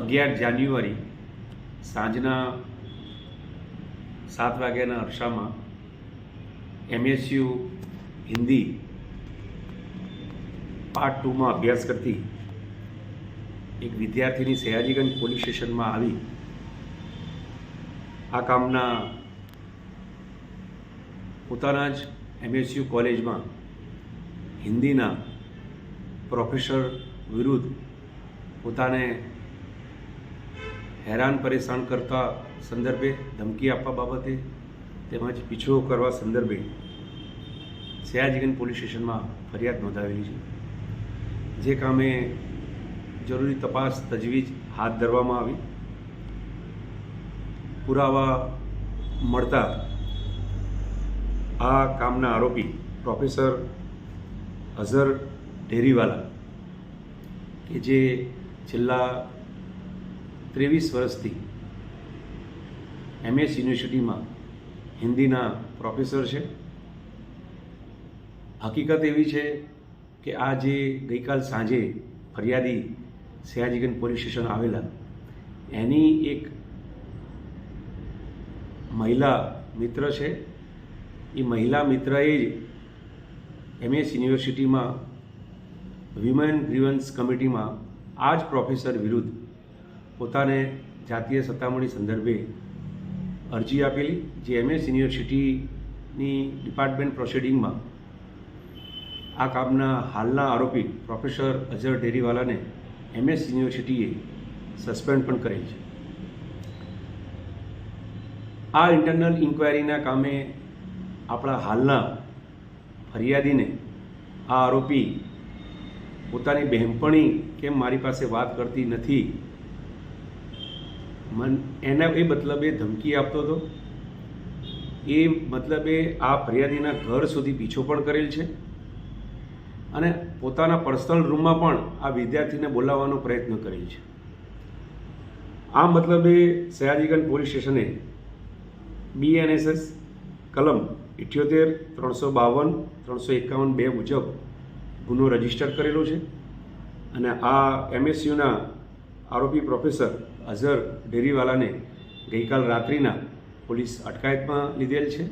અગિયાર જાન્યુઆરી સાંજના સાત વાગ્યાના અરસામાં એમએસયુ હિન્દી પાર્ટ ટુમાં અભ્યાસ કરતી એક વિદ્યાર્થીની સયાજીગંજ પોલીસ સ્ટેશનમાં આવી. આ કામના પોતાના જ એમએસયુ કોલેજમાં હિન્દીના પ્રોફેસર વિરુદ્ધ પોતાને હેરાન પરેશાન કરતા સંદર્ભે ધમકી આપવા બાબતે તેમજ પીછો કરવા સંદર્ભે સયાજીગંજ પોલીસ સ્ટેશનમાં ફરિયાદ નોંધાવેલી છે. જે કામે જરૂરી તપાસ તજવીજ હાથ ધરવામાં આવી. પુરાવા મળતા આ કામના આરોપી પ્રોફેસર અઝર ઢેરીવાલા કે જે છેલ્લા ત્રેવીસ વર્ષથી એમએસ યુનિવર્સિટીમાં હિન્દીના પ્રોફેસર છે. હકીકત એવી છે કે આ જે ગઈકાલ સાંજે ફરિયાદી સયાજીગંજ પોલીસ સ્ટેશન આવેલા, એની એક મહિલા મિત્ર છે. એ મહિલા મિત્રએ જ એમએસ યુનિવર્સિટીમાં વિમેન ગ્રીવન્સ કમિટીમાં આ જ પ્રોફેસર વિરુદ્ધ પોતાને જાતીય સત્તામણી સંદર્ભે અરજી આપેલી, જે એમએસ યુનિવર્સિટીની ડિપાર્ટમેન્ટ પ્રોસિડિંગમાં આ કામના હાલના આરોપી પ્રોફેસર અઝર ડેરીવાલાને એમએસ યુનિવર્સિટીએ સસ્પેન્ડ પણ કરેલ છે. આ ઇન્ટરનલ ઇન્ક્વાયરીના કામે આપણા હાલના ફરિયાદીને આ આરોપી પોતાની બહેનપણી કેમ મારી પાસે વાત કરતી નથી મન એના એ મતલબે ધમકી આપતો હતો. એ મતલબે આ ફરિયાદીના ઘર સુધી પીછો પણ કરેલ છે. અને પોતાના પર્સનલ રૂમમાં પણ આ વિદ્યાર્થીને બોલાવવાનો પ્રયત્ન કરેલ છે. આ મતલબે સયાજીગંજ પોલીસ સ્ટેશને બીએનએસએસ કલમ ઇઠ્યોતેર, ત્રણસો બાવન, ત્રણસો એકાવન બે મુજબ ગુનો રજિસ્ટર કરેલો છે. અને આ એમએસયુના આરોપી પ્રોફેસર અઝર ડેરીવાલાને ગઈકાલ રાત્રિના પોલીસ અટકાયતમાં લીધેલ છે.